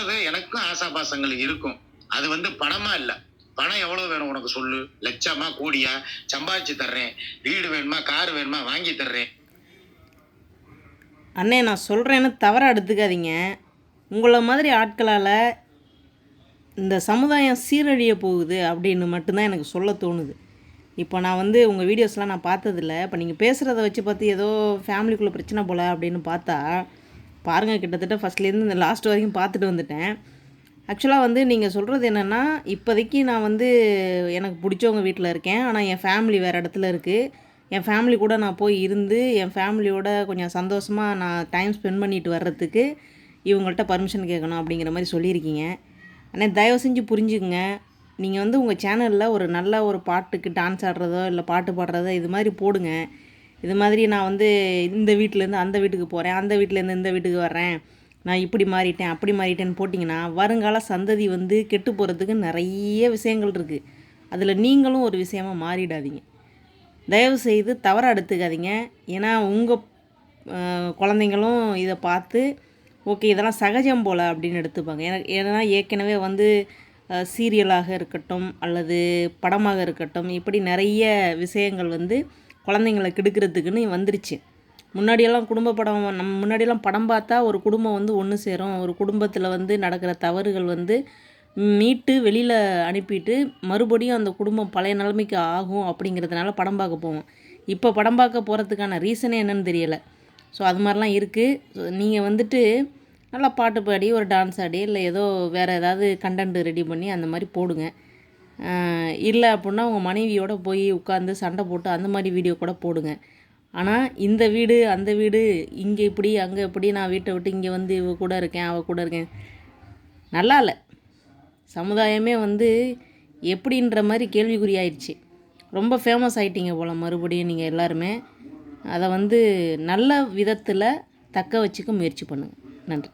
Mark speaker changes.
Speaker 1: சொல்றது எனக்கும் ஆசாபாசங்கள் இருக்கும். அது வந்து பணமா இல்லை. பணம் எவ்வளவு வேணும் உனக்கு சொல்லு. லட்சமா கூடியா? சம்பாதிச்சு தர்றேன். வீடு வேணுமா? கார் வேணுமா? வாங்கி தர்றேன்.
Speaker 2: அண்ணே நான் சொல்கிறேன்னு தவறாக எடுத்துக்காதீங்க. உங்களை மாதிரி ஆட்களால் இந்த சமுதாயம் சீரழிய போகுது அப்படின்னு மட்டும்தான் எனக்கு சொல்ல தோணுது. இப்போ நான் வந்து உங்கள் வீடியோஸ்லாம் நான் பார்த்ததில்ல. இப்போ நீங்கள் பேசுகிறத வச்சு பார்த்து ஏதோ ஃபேமிலிக்குள்ளே பிரச்சனை போல அப்படின்னு பார்த்தா பாருங்கள் கிட்டத்தட்ட ஃபஸ்ட்லேருந்து இந்த லாஸ்ட் வரைக்கும் பார்த்துட்டு வந்துட்டேன். ஆக்சுவலாக வந்து நீங்கள் சொல்கிறது என்னென்னா இப்போதைக்கு நான் வந்து எனக்கு பிடிச்சவங்க வீட்டில் இருக்கேன். ஆனால் என் ஃபேமிலி வேறு இடத்துல இருக்குது என் ஃபேமிலி கூட நான் போய் இருந்து என் ஃபேமிலியோட கொஞ்சம் சந்தோஷமாக நான் டைம் ஸ்பெண்ட் பண்ணிட்டு வர்றதுக்கு இவங்கள்ட்ட பர்மிஷன் கேட்கணும் அப்படிங்கிற மாதிரி சொல்லியிருக்கீங்க. ஆனால் தயவு செஞ்சு புரிஞ்சுக்குங்க. நீங்கள் வந்து உங்கள் சேனலில் ஒரு நல்ல ஒரு பாட்டுக்கு டான்ஸ் ஆடுறதோ இல்லை பாட்டு பாடுறதோ இது மாதிரி போடுங்க. இது மாதிரி நான் வந்து இந்த வீட்டிலேருந்து அந்த வீட்டுக்கு போகிறேன் அந்த வீட்டிலேருந்து இந்த வீட்டுக்கு வர்றேன். நான் இப்படி மாறிட்டேன் அப்படி மாறிட்டேன்னு போட்டிங்கன்னா வருங்கால சந்ததி வந்து கெட்டு போகிறதுக்கு நிறைய விஷயங்கள் இருக்குது அதில் நீங்களும் ஒரு விஷயமாக மாறிடாதீங்க. தயவு செய்து தவறாக எடுத்துக்காதீங்க. ஏன்னா உங்கள் குழந்தைங்களும் இதை பார்த்து ஓகே இதெல்லாம் சகஜம் போல் அப்படின்னு எடுத்துப்பாங்க. எனக்கு ஏன்னா ஏற்கனவே வந்து சீரியலாக இருக்கட்டும் அல்லது படமாக இருக்கட்டும் இப்படி நிறைய விஷயங்கள் வந்து குழந்தைங்களை கெடுக்கிறதுக்குன்னு வந்துருச்சு. முன்னாடியெல்லாம் குடும்ப படம் நம்ம முன்னாடியெல்லாம் படம் பார்த்தா ஒரு குடும்பம் வந்து ஒன்று சேரும். ஒரு குடும்பத்தில் வந்து நடக்கிற தவறுகள் வந்து மீட்டு வெளியில் அனுப்பிட்டு மறுபடியும் அந்த குடும்பம் பழைய நிலைமைக்கு ஆகும் அப்படிங்கிறதுனால படம் பார்க்க போவோம். இப்போ படம் பார்க்க போகிறதுக்கான ரீசனே என்னன்னு தெரியலை. ஸோ அது மாதிரிலாம் இருக்குது நீங்கள் வந்துட்டு நல்லா பாட்டு பாடி ஒரு டான்ஸ் ஆடி இல்லை ஏதோ வேறு ஏதாவது கண்டென்ட் ரெடி பண்ணி அந்த மாதிரி போடுங்க. இல்லை அப்படின்னா உங்கள் மனைவியோட போய் உட்காந்து சண்டை போட்டு அந்த மாதிரி வீடியோ கூட போடுங்க. ஆனால் இந்த வீடு அந்த வீடு இங்கே இப்படி அங்கே இப்படி நான் வீட்டை விட்டு இங்கே வந்து இவ கூட இருக்கேன் அவ கூட இருக்கேன். நல்லா இல்லை. சமுதாயமே வந்து எப்படின்ற மாதிரி கேள்விக்குறி ஆயிடுச்சு. ரொம்ப ஃபேமஸ் ஆகிட்டீங்க போல் மறுபடியும் நீங்கள் எல்லாருமே. அதை வந்து நல்ல விதத்தில் தக்க வச்சுக்க முயற்சி பண்ணுங்கள் நன்றி.